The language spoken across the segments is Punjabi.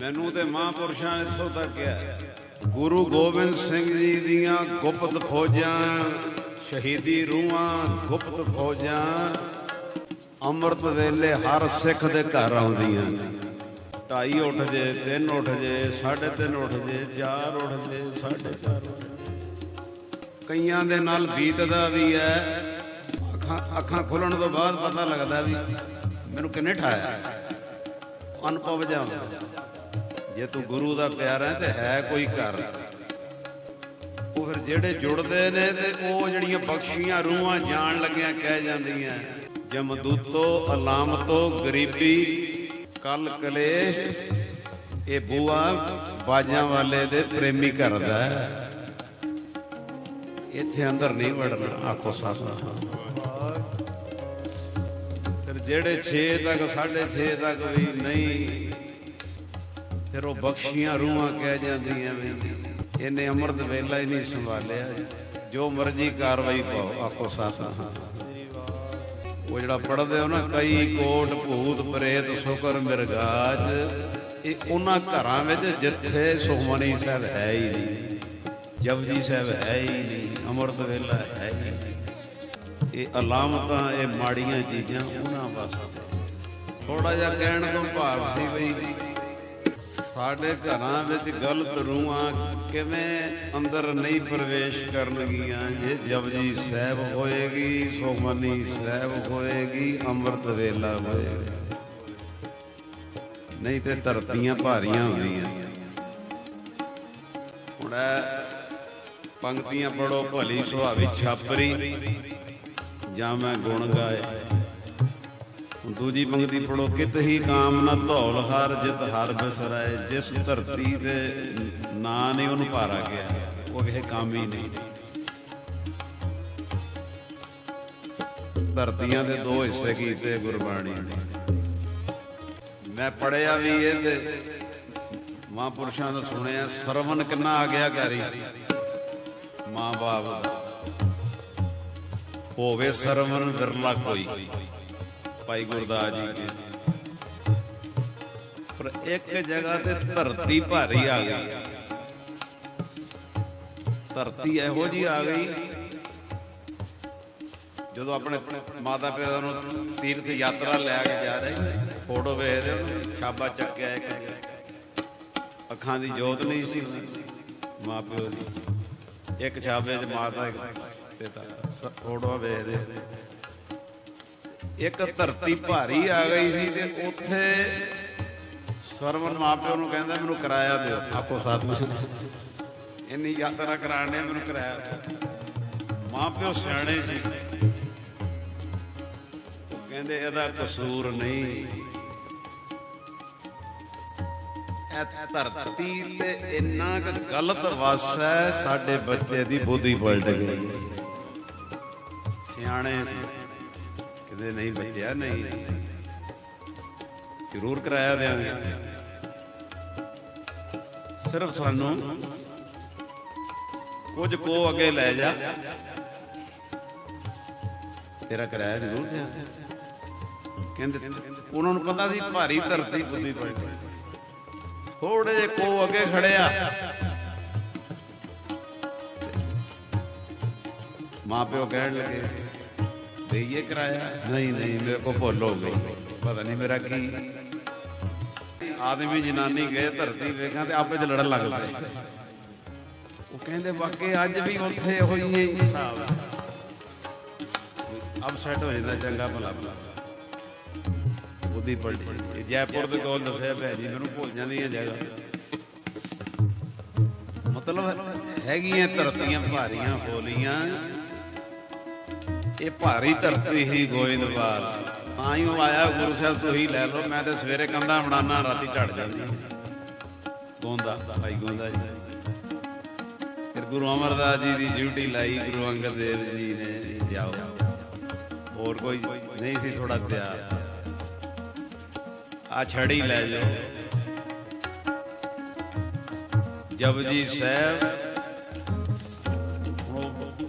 ਮੈਨੂੰ ਤੇ ਮਹਾਂਪੁਰਸ਼ਾਂ ਇੱਥੋਂ ਤੱਕ ਕਿਹਾ ਗੁਰੂ ਗੋਬਿੰਦ ਸਿੰਘ ਜੀ ਦੀਆਂ ਗੁਪਤ ਫੌਜਾਂ ਸ਼ਹੀਦੀ ਰੂਹਾਂ ਗੁਪਤ ਫੌਜਾਂ ਅੰਮ੍ਰਿਤ ਵੇਲੇ ਹਰ ਸਿੱਖ ਦੇ ਘਰ ਆਉਂਦੀਆਂ। ਢਾਈ ਉੱਠ ਜੇ ਤਿੰਨ ਉੱਠ ਜੇ ਸਾਢੇ ਤਿੰਨ ਉੱਠ ਜੇ ਚਾਰ ਉੱਠ ਜੇ ਸਾਢੇ ਚਾਰ ਉੱਠ ਜੇ। ਕਈਆਂ ਦੇ ਨਾਲ ਬੀਤਦਾ ਵੀ ਹੈ। ਅੱਖਾਂ ਅੱਖਾਂ ਖੁੱਲਣ ਤੋਂ ਬਾਅਦ ਪਤਾ ਲੱਗਦਾ ਵੀ ਮੈਨੂੰ ਕਿੰਨੇ ਠਾਇਆ। ਅਨੁਭਵ ਜਾ ਜੇ ਤੂੰ ਗੁਰੂ ਦਾ ਪਿਆਰਾ ਹੈ ਤੇ ਹੈ ਕੋਈ ਘਰ। ਉਹ ਫਿਰ ਜਿਹੜੇ ਜੁੜਦੇ ਨੇ ਤੇ ਉਹ ਜਿਹੜੀਆਂ ਬਖਸ਼ੀਆਂ ਰੂਹਾਂ ਜਾਣ ਲੱਗਿਆਂ ਕਹਿ ਜਾਂਦੀਆਂ। ਜਮਦੂਤੋ, ਅਲਾਮਤੋ, ਗਰੀਬੀ, ਕਲ ਕਲੇਸ਼, ਇਹ ਬੂਆ ਬਾਜਾਂ ਵਾਲੇ ਦੇ ਪ੍ਰੇਮੀ ਕਰਦਾ ਹੈ। ਇੱਥੇ ਅੰਦਰ ਨਹੀਂ ਵੜਨਾ, ਆਖੋ ਸਾਥ ਫਿਰ ਜਿਹੜੇ 6 ਤੱਕ 6.5 ਤੱਕ ਵੀ ਨਹੀਂ ਫਿਰ ਉਹ ਬਖਸ਼ੀਆਂ ਰੂਹਾਂ ਕਹਿ ਜਾਂਦੀਆਂ ਵੀ ਇਹਨੇ ਅੰਮ੍ਰਿਤ ਵੇਲਾ ਹੀ ਨਹੀਂ ਸੰਭਾਲਿਆ। ਜੋ ਮਰਜ਼ੀ ਕਾਰਵਾਈ ਪਾਓ, ਆਖੋ ਸਾਥ ਉਹ ਜਿਹੜਾ ਪੜਦੇ ਹੋ ਨਾ, ਕਈ ਕੋਟ ਭੂਤ ਪ੍ਰੇਤ ਸ਼ੁਕਰ ਮਿਰਗਾਜ, ਇਹ ਉਹਨਾਂ ਘਰਾਂ ਵਿੱਚ ਜਿੱਥੇ ਸੁਖਮਨੀ ਸਾਹਿਬ ਹੈ ਹੀ ਨਹੀਂ, ਜਪਜੀ ਸਾਹਿਬ ਹੈ ਹੀ ਨਹੀਂ, ਅੰਮ੍ਰਿਤ ਵੇਲਾ ਹੈ ਹੀ ਨਹੀਂ। ਇਹ ਅਲਾਮਤਾਂ, ਇਹ ਮਾੜੀਆਂ ਚੀਜ਼ਾਂ ਉਹਨਾਂ ਵਾਸਤੇ। ਥੋੜਾ ਜਿਹਾ ਕਹਿਣ ਤੋਂ ਭਾਵ ਸੀ ਬਈ ਸਾਡੇ ਘਰਾਂ ਵਿੱਚ ਗਲਤ ਰੂਹਾਂ ਕਿਵੇਂ ਅੰਦਰ ਨਹੀਂ ਪ੍ਰਵੇਸ਼ ਕਰਨਗੀਆਂ? ਜੇ ਜਪਜੀ ਸਾਹਿਬ ਹੋਏਗੀ, ਸੁਖਮਨੀ ਸਾਹਿਬ ਹੋਏਗੀ, ਅੰਮ੍ਰਿਤ ਵੇਲਾ ਹੋਏਗਾ। ਨਹੀਂ ਤੇ ਧਰਤੀਆਂ ਭਾਰੀਆਂ ਹੁੰਦੀਆਂ। ਹੁਣ ਪੰਕਤੀਆਂ ਪੜੋ ਭਲੀ ਸੁਹਾਵੀ ਛਾਪਰੀ, ਜਾਂ ਮੈਂ ਗੁਣ ਗਾਏ। ਦੂਜੀ ਪੰਕਤੀ ਪੜੋ, ਕਿਤ ਹੀ ਕਾਮ ਨਾ ਧੌਲ, ਹਰ ਜਿਤ, ਹਰ ਬਿਸਰਾਏ ਜਿਸ ਧਰਤੀ ਦੇ ਨਾਂ ਨੇ ਉਹਨੂੰ ਭਾਰਾ ਗਿਆ, ਉਹ ਕਿਸੇ ਕੰਮ ਹੀ ਨਹੀਂ। ਧਰਤੀਆਂ ਦੇ ਦੋ ਹਿੱਸੇ ਕੀਤੇ ਗੁਰਬਾਣੀ ਨੇ। ਮੈਂ ਪੜਿਆ ਵੀ ਇਹ ਤੇ ਮਹਾਂਪੁਰਸ਼ਾਂ ਦਾ ਸੁਣਿਆ, ਸਰਵਨ ਕਿੰਨਾ ਆ ਗਿਆ ਕਰੀ ਮਾਂ ਬਾਪ ਦਾ। ਹੋਵੇ ਸਰਵਨ ਵਿਰਲਾ ਕੋਈ। ਭਾਈ ਗੁਰਦਾਸ ਜੀ ਕੇ। ਪਰ ਇੱਕ ਜਗ੍ਹਾ ਤੇ ਧਰਤੀ ਭਾਰੀ ਆ ਗਈ। ਧਰਤੀ ਇਹੋ ਜੀ ਆ ਗਈ। ਜਦੋਂ ਆਪਣੇ ਮਾਤਾ ਪਿਤਾ ਨੂੰ ਤੀਰਥ ਯਾਤਰਾ ਲੈ ਕੇ ਜਾ ਰਹੇ ਫੋਟੋ ਵੇਖਦੇ ਉਹਨੂੰ ਛਾਬਾ ਚੱਕਿਆ ਇੱਕ ਅੱਖਾਂ ਦੀ ਜੋਤ ਨਹੀਂ ਸੀ ਮਾਪਿਓ ਦੀ। ਇੱਕ ਛਾਬੇ ਚ ਮਾਤਾ ਇੱਕ ਪਿਤਾ। ਫੋਟੋਆਂ ਵੇਖਦੇ। ਇੱਕ ਧਰਤੀ ਭਾਰੀ ਆ ਗਈ ਸੀ ਤੇ ਉੱਥੇ ਸਰਵਨ ਮਾਪਿਓ ਨੂੰ ਕਹਿੰਦਾ ਮੈਨੂੰ ਕਿਰਾਇਆ ਦਿਓ। ਆਖੋ ਸਾਥ ਇੰਨੀ ਯਾਤਰਾ ਕਰਾਣ ਮੈਨੂੰ ਕਿਰਾਇਆ ਮਾਪਿਓ ਸਿਆਣੇ ਸੀ। ਕਹਿੰਦੇ ਇਹਦਾ ਕਸੂਰ ਨਹੀਂ। ਇਹ ਧਰਤੀ ਤੇ ਇੰਨਾ ਕੁ ਗਲਤ ਵਸ ਹੈ ਸਾਡੇ ਬੱਚੇ ਦੀ ਬੁੱਧੀ ਪਲਟ ਗਈ ਸਿਆਣੇ ਸੀ। ਕਿਤੇ ਨਹੀਂ ਬਚਿਆ, ਨਹੀਂ। ਜ਼ਰੂਰ ਕਰਾਇਆ ਦੇਾਂਗੇ ਸਿਰਫ ਸਾਨੂੰ ਕੁਝ ਕੋ ਅੱਗੇ ਲੈ ਜਾ। ਤੇਰਾ ਕਿਰਾਇਆ ਜ਼ਰੂਰ ਦਿਆਂ ਕਹਿੰਦੇ ਉਹਨਾਂ ਨੂੰ ਪਤਾ ਸੀ ਭਾਰੀ ਧਰਤੀ ਬੁੱਧੀ ਪਲਟ ਥੋੜੇ ਜੇ ਕੋ ਅੱਗੇ ਖੜਿਆ। ਮਾਪਿਓ ਕਹਿਣ ਲੱਗੇ ਦੇਈਏ ਕਿਰਾਇਆ। ਨਹੀਂ ਨਹੀਂ ਮੇਰੇ ਕੋ ਭੁੱਲ ਹੋ ਗਈ। ਪਤਾ ਨਹੀਂ ਮੇਰਾ ਕੀ। ਆਦਮੀ ਜਨਾਨੀ ਗਏ ਧਰਤੀ ਵੇਖਾਂ ਤੇ ਆਪੇ ਚ ਲੜਨ ਲੱਗ ਪਏ। ਉਹ ਕਹਿੰਦੇ ਵਾਕਈ ਅੱਜ ਵੀ ਉੱਥੇ ਹੋਈ ਹੈ ਹਿਸਾਬ ਅਪਸੈਟ ਹੋ ਜਾਂਦਾ ਚੰਗਾ ਭਲਾ। ਭਲਾ ਉਹਦੀ ਇਹ ਜੈਪੁਰ ਦੇ ਕੋਲ ਦੱਸਿਆ ਭੈ ਜੀ ਮੈਨੂੰ ਭੁੱਲ ਜਾਂਦੀਆਂ ਜਗ੍ਹਾ। ਮਤਲਬ ਹੈਗੀਆਂ ਧਰਤੀਆਂ ਭਾਰੀਆਂ ਫੋਲੀਆਂ ਇਹ ਭਾਰੀ ਧਰਤੀ ਹੀ ਗੋਇੰਦਵਾਲ। ਤਾਂ ਹੀ ਉਹ ਆਇਆ ਗੁਰੂ ਸਾਹਿਬ ਤੁਸੀਂ ਲੈ ਲਓ, ਮੈਂ ਤੇ ਸਵੇਰੇ ਕੰਦਾ ਬਣਾਣਾ ਰਾਤੀ ਝੜ ਜਾਂਦੀ। ਗੋਂਦਾ, ਭਾਈ ਗੋਂਦਾ ਜੀ। ਫਿਰ ਗੁਰੂ ਅਮਰਦਾਸ ਜੀ ਦੀ ਡਿਊਟੀ ਲਾਈ, ਗੁਰੂ ਅੰਗਦ ਦੇਵ ਜੀ ਨੇ ਜਾਓ। ਹੋਰ ਕੋਈ ਨਹੀਂ ਸੀ ਥੋੜਾ ਤਿਆਰ। ਆ ਛੜੀ ਲੈ ਜਾਓ। ਜਪਜੀ ਸਾਹਿਬ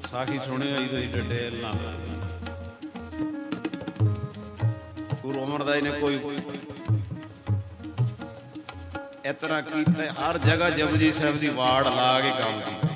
ਸਾਖੀ ਸੁਣਿਓ ਜੀ ਤੁਸੀਂ ਡਿਟੇਲ ਨਾਲ ਗੁਰੂ ਅਮਰਦਾਸ ਨੇ ਕੋਈ ਇਸ ਤਰ੍ਹਾਂ ਕੀਤਾ, ਹਰ ਜਗ੍ਹਾ ਜਪਜੀ ਸਾਹਿਬ ਦੀ ਵਾੜ ਲਾ ਕੇ ਕੰਮ ਕੀਤਾ।